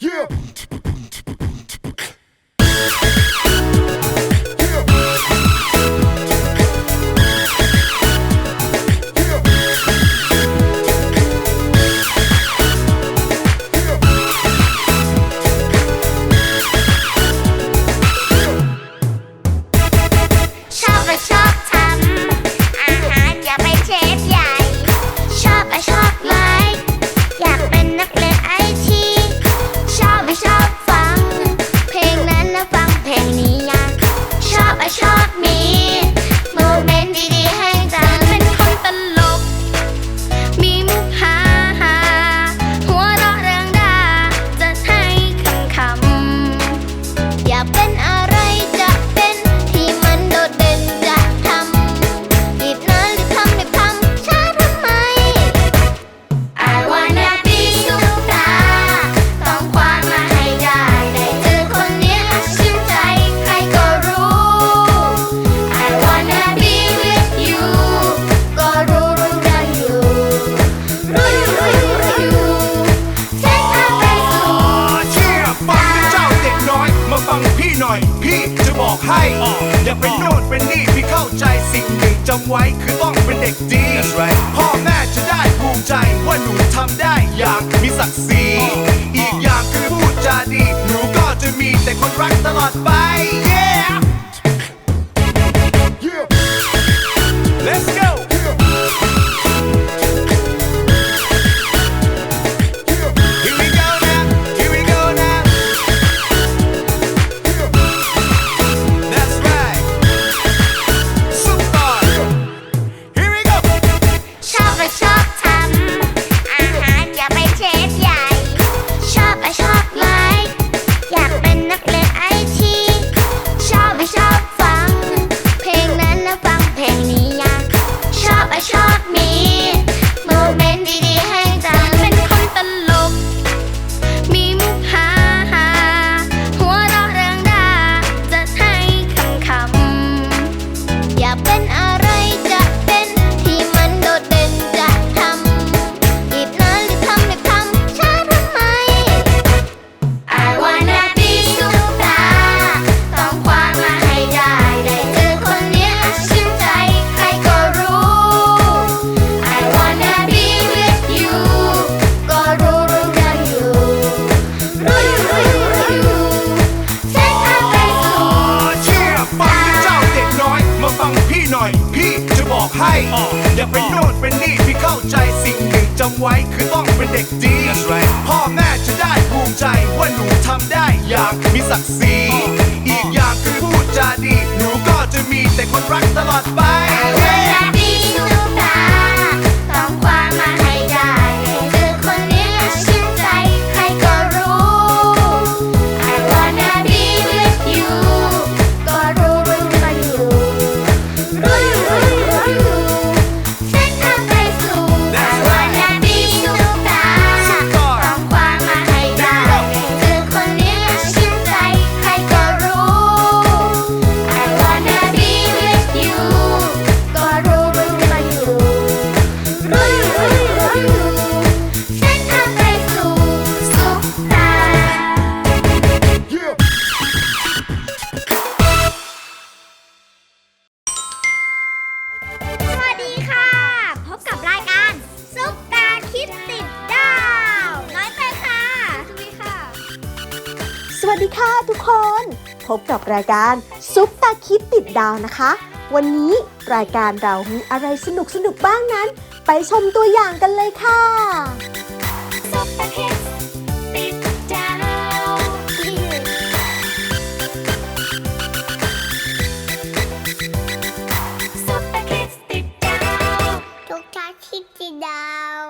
Yeah. ำไว้คือต้องเป็นเด็กดี พ่อแม่จะได้ภูมิใจว่าหนูทำได้อย่างมีศักดิ์ศรี อีกอย่างคือพูดจาดี หนูก็จะมีแต่คนรักตลอดไป พบกับรายการซุปตาคิดติดดาวนะคะ วันนี้รายการเรามีอะไรสนุกสนุกบ้างนั้น ไปชมตัวอย่างกันเลยค่ะซุปตาคิดติดดาวซุปตาคิดติดดาว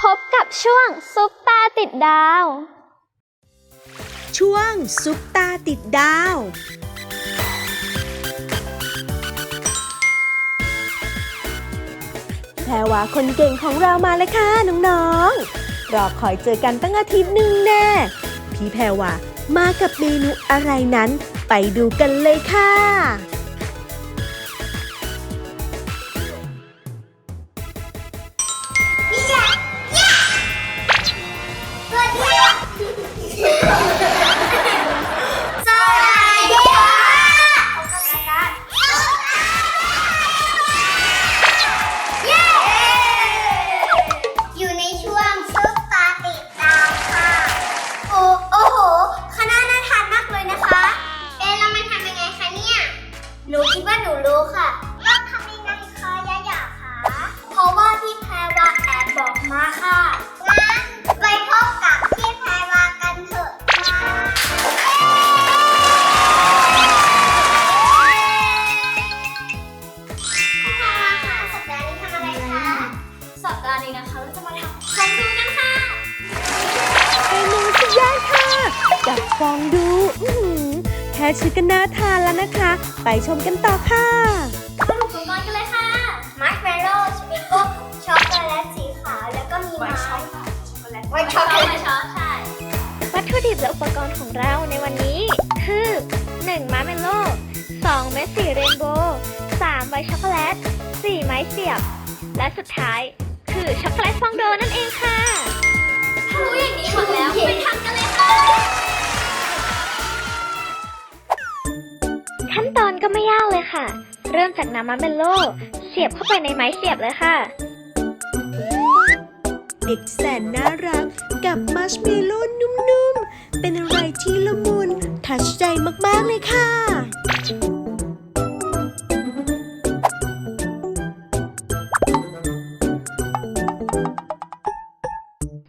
พบกับช่วงซุปตาติดดาว ช่วงซุปตาติดดาว แพรวาคนเก่งของเรามาแล้วค่ะน้องๆ รอคอยเจอกันตั้งอาทิตย์หนึ่งแน่ พี่แพรวามากับเมนูอะไรนั้น ไปดูกันเลยค่ะ ทานแล้วนะคะ ไปชมกันต่อค่ะมาดูอุปกรณ์กันเลยค่ะ มาร์ชเมลโล่สปริงเกิลช็อกโกแลตสีขาว แล้วก็มีไม้ไวท์ช็อกโกแลตช้อนใช่วัตถุดิบและอุปกรณ์ของเราในวันนี้ คือ 1 มาร์เมลโล่ 2 เม็ดสีเรนโบว์3ใบช็อกโกแลต 4 ไม้เสียบ และสุดท้าย คือช็อกโกแลตฟองโดนั่นเองค่ะถ้ารู้อย่างนี้หมดแล้วไปทำกันเลยค่ะ ก็ไม่ยากเลยค่ะ เริ่มจากน้ำมาร์เมลโล่เสียบเข้าไปในไม้เสียบเลยค่ะ เด็กแสนน่ารักกับมัชเมลโล่นุ่มๆ เป็นอะไรที่ละมุนทัชใจมากๆเลยค่ะ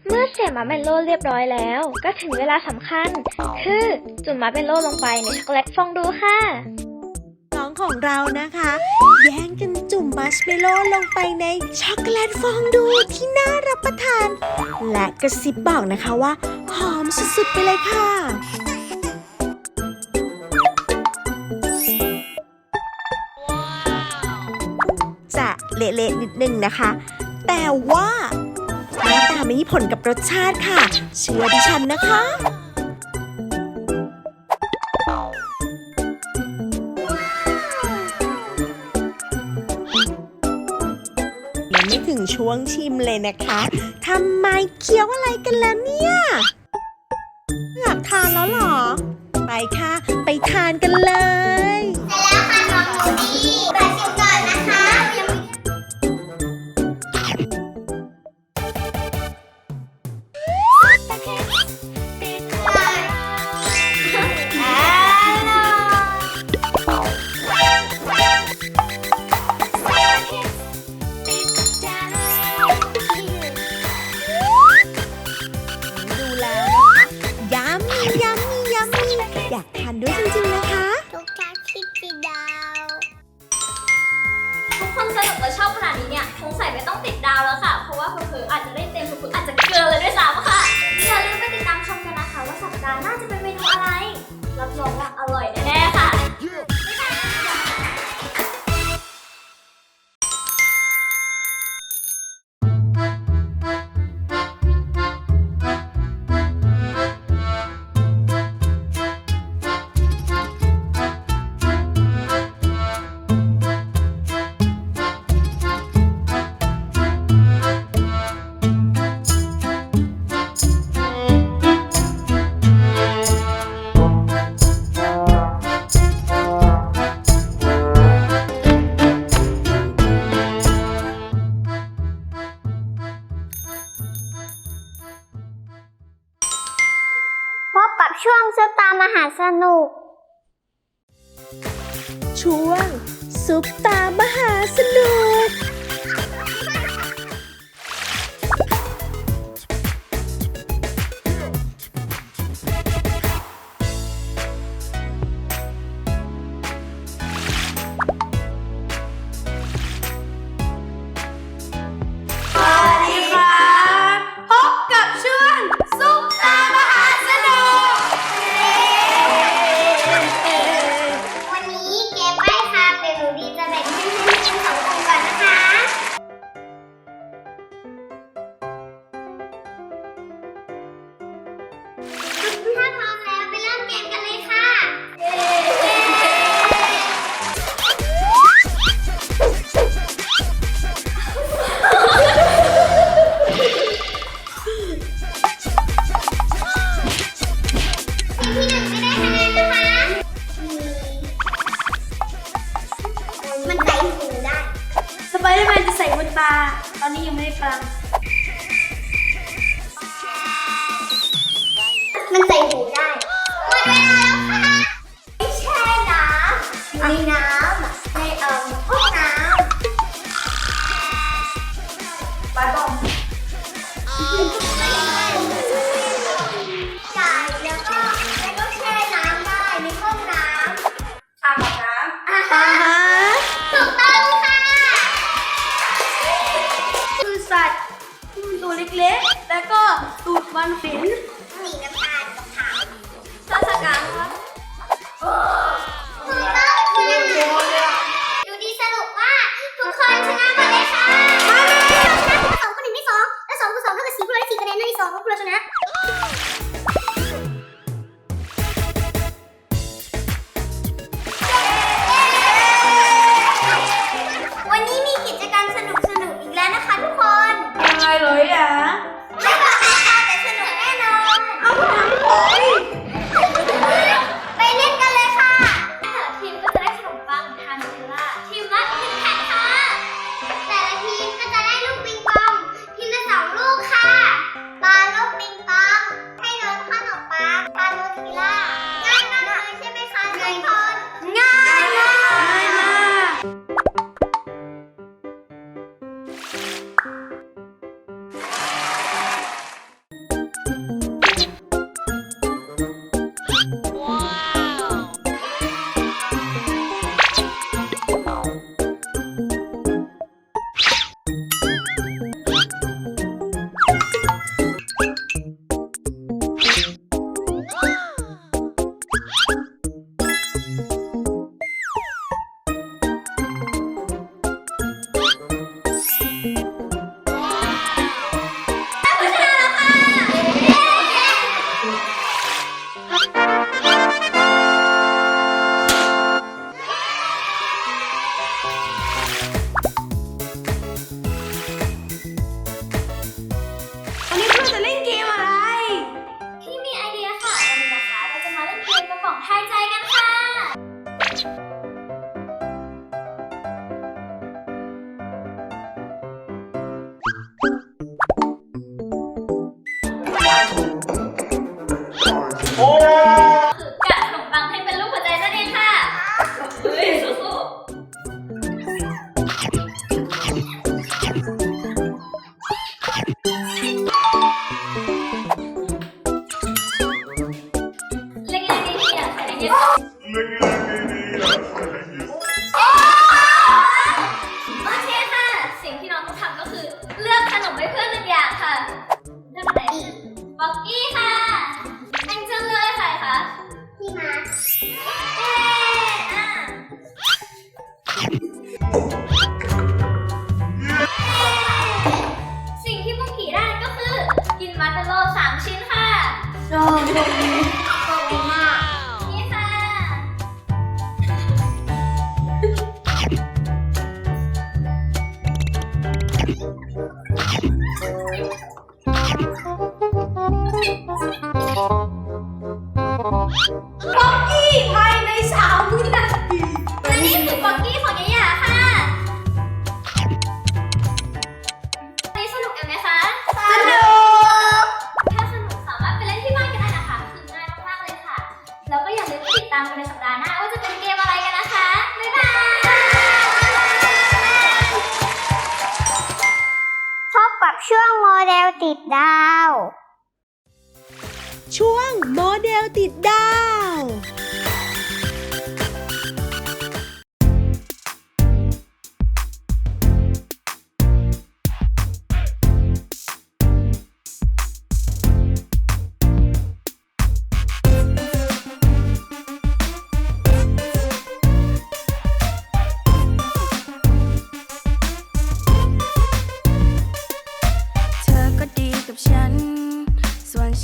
เมื่อเสียบมาร์เมลโล่เรียบร้อยแล้ว ก็ถึงเวลาสำคัญ คือจุ่มมาร์เมลโล่ลงไปในช็อกโกแลตฟองดูค่ะน้อง ของเรานะคะ แย่งกันจุ่มมัชเมลโล่ลงไปในช็อกโกแลตฟองดูที่น่ารับประทาน และกระซิบบอกนะคะว่า หอมสุดๆไปเลยค่ะจะเละๆนิดนึงนะคะ แต่ว่าหน้าตาไม่มีผลกับรสชาติค่ะ เชื่อดิฉันนะคะ วงชิมเลยนะคะทำไมเคี้ยวอะไรกันแล้วเนี่ยอยากทานแล้วหรอ ไปค่ะ ไปทานกันเลย ช่วงซุปตามหา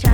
ฉั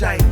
ำ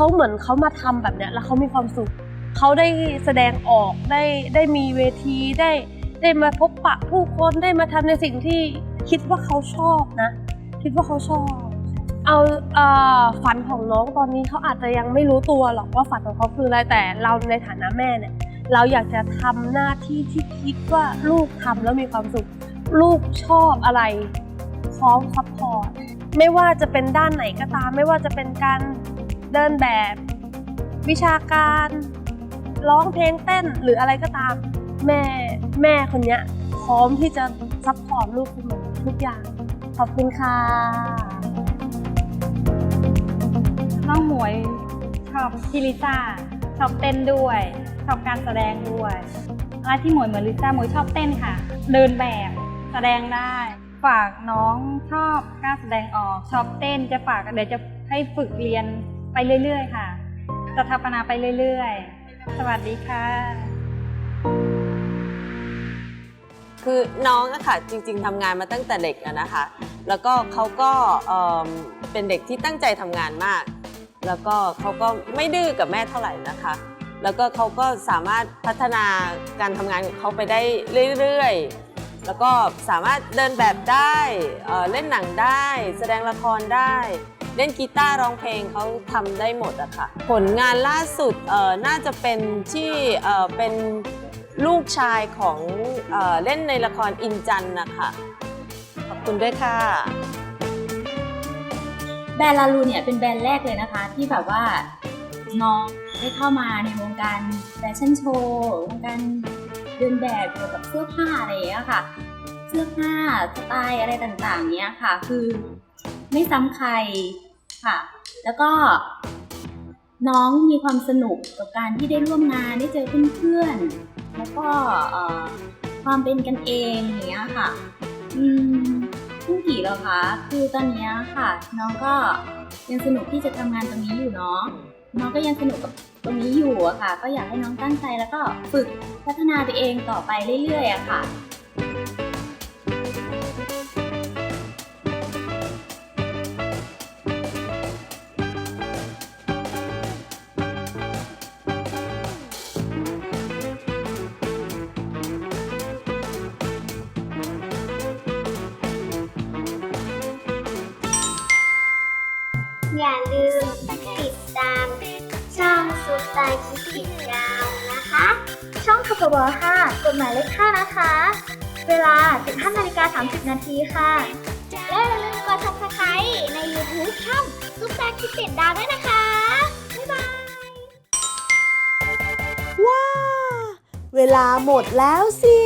เขาเหมือนเขามาทำแบบเนี้ยแล้วเขามีความสุขเขาได้แสดงออกได้ได้มีเวทีได้ได้มาพบปะผู้คนได้มาทำในสิ่งที่คิดว่าเขาชอบนะ คิดว่าเขาชอบ เอาเออฝันของน้องตอนนี้เขาอาจจะยังไม่รู้ตัวหรอกว่าฝันของเขาคืออะไรแต่เราในฐานะแม่เนี่ยเราอยากจะทำหน้าที่ที่คิดว่าลูกทำแล้วมีความสุข ลูกชอบอะไรพร้อมซัพพอร์ตไม่ว่าจะเป็นด้านไหนก็ตาม ไม่ว่าจะเป็นการ เดินแบบ วิชาการ ร้องเพลงเต้นหรืออะไรก็ตาม แม่แม่คนเนี้ยพร้อมที่จะซัพพอร์ตลูกเสมอทุกอย่าง ขอบคุณค่ะน้องหมวยชอบพี่ลิซ่าชอบเต้นด้วย ชอบการแสดงด้วยอะไรที่หมวยเหมือนลิซ่าหมวยชอบเต้นค่ะ เดินแบบแสดงได้ ฝากน้องชอบกล้ารแสดงออกชอบเต้นจะฝากเดี๋ยวจะให้ฝึกเรียน ไปเรื่อย ๆ ค่ะจะทัพนาไปเรื่อย ๆ สวัสดีค่ะ คือน้องอะค่ะจริง ๆทำงานมาตั้งแต่เด็กอะนะคะ แล้วก็เขาก็เอิ่มเป็นเด็กที่ตั้งใจทำงานมาก แล้วก็เขาก็ไม่ดื้อกับแม่เท่าไหร่นะคะ แล้วก็เขาก็สามารถพัฒนาการทำงานของเขาไปได้เรื่อยๆ แล้วก็สามารถเดินแบบได้เอ่อเล่นหนังได้ แสดงละครได้ เล่นกีตาร์ร้องเพลงเขาทำได้หมดอะค่ะ ผลงานล่าสุดเอ่อน่าจะเป็นที่เอ่อเป็นลูกชายของเอ่อเล่นในละครอินจันทร์นะคะขอบคุณด้วยค่ะ แบรนด์ลาลูเนี่ยเป็นแบรนด์แรกเลยนะคะ ที่แบบว่าน้องได้เข้ามาในวงการแฟชั่นโชว์วงการเดินแบบเกี่ยวกับเสื้อผ้าอะไรอย่างเงี้ยค่ะ เสื้อผ้าสไตล์อะไรต่างๆเนี้ยค่ะ คือไม่ซ้ำใคร ค่ะ แล้วก็น้องมีความสนุกกับการที่ได้ร่วมงานได้เจอเพื่อนๆแล้วก็ความเป็นกันเองอย่างเงี้ยค่ะ อืมพุ่งกี่แล้วคะคือตอนนี้ค่ะ น้องก็ยังสนุกที่จะทำงานตรงนี้อยู่เนาะน้องก็ยังสนุกกับตรงนี้อยู่อะค่ะ ก็อยากให้น้องตั้งใจแล้วก็ฝึกพัฒนาตัวเองต่อไปเรื่อยๆอะค่ะ ช่องทบ5กฎหมายเลข 5 นะคะ เวลา 15นาฬิกา 30 นาทีค่ะ และอย่าลืมกด subscribe ใน YouTube ช่องซุปตาคิดเติดดาวด้วยนะคะ บ๊ายบาย ว้า เวลาหมดแล้วสิ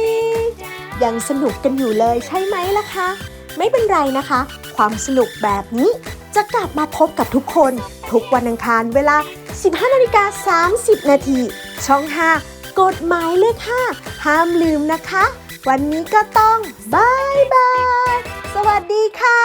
ยังสนุกกันอยู่เลยใช่ไหมล่ะคะ ไม่เป็นไรนะคะ ความสนุกแบบนี้ จะกลับมาพบกับทุกคน ทุกวันอังคารเวลา 15นาฬิกา30 นาที ช่อง 5 กฎหมายเลข5ห้ามลืมนะคะ วันนี้ก็ต้องบายบาย สวัสดีค่ะ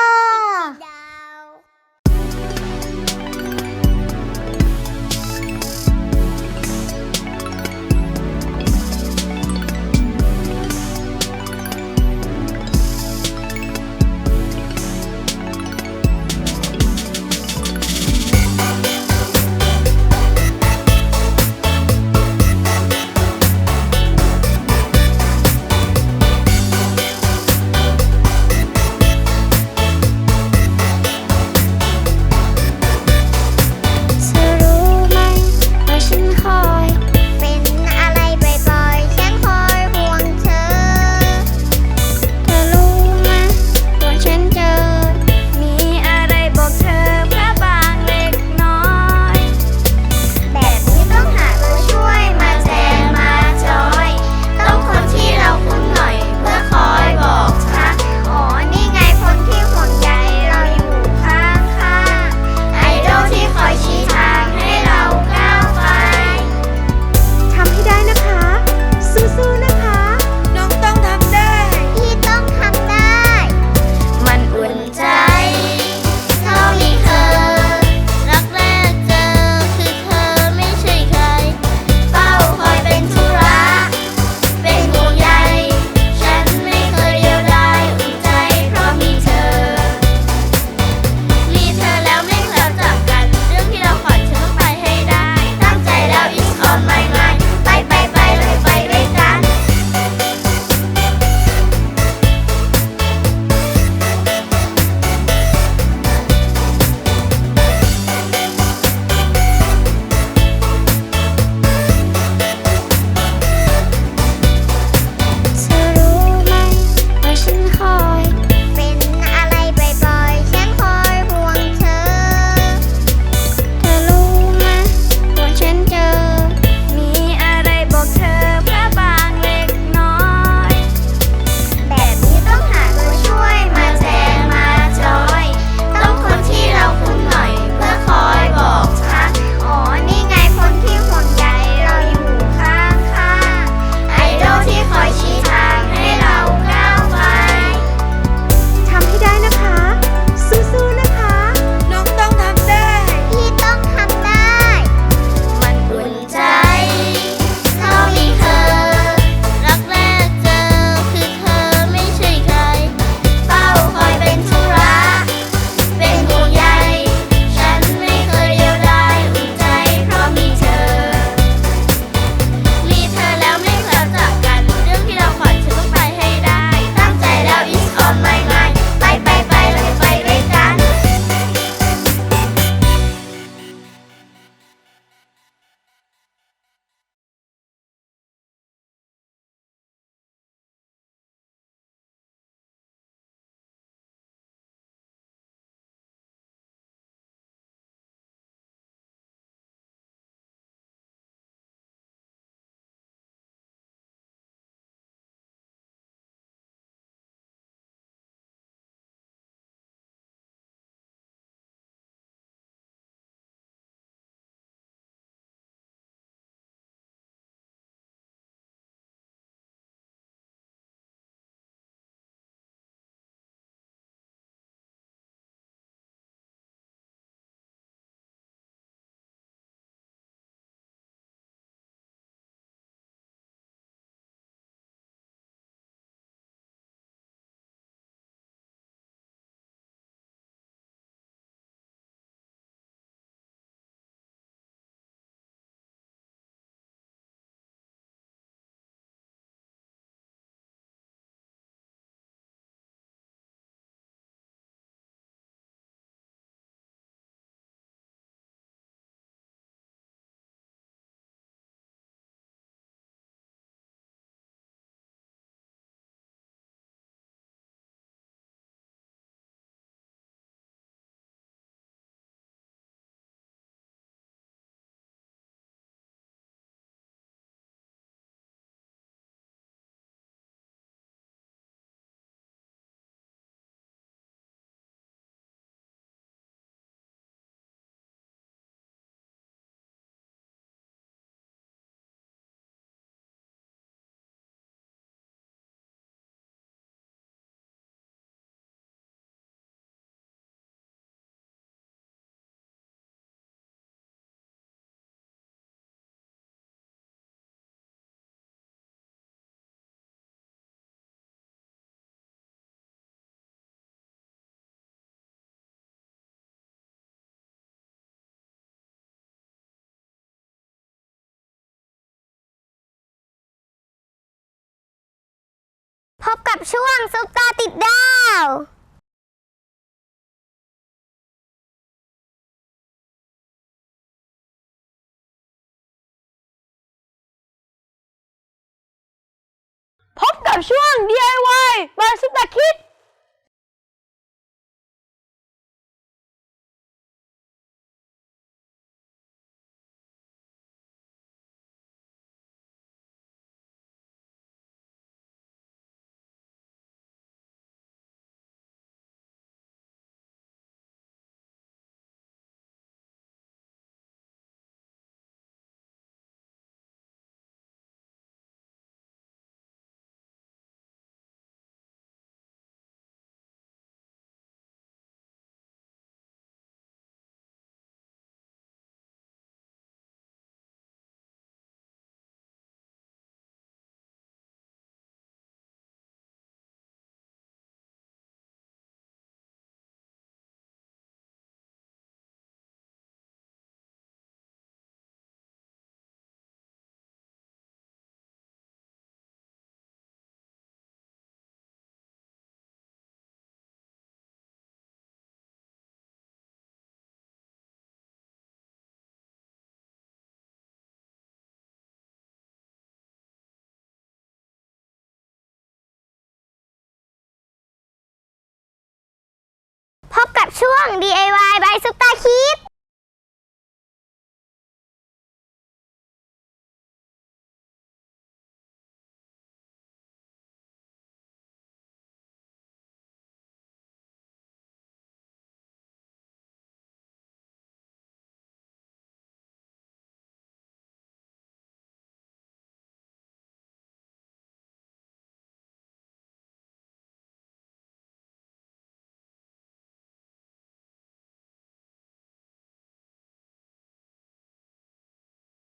พบกับช่วงซุปตาติดดาว พบกับช่วง DIY บายซุปตาคิด ช่วง DIY บายซุปตาคิด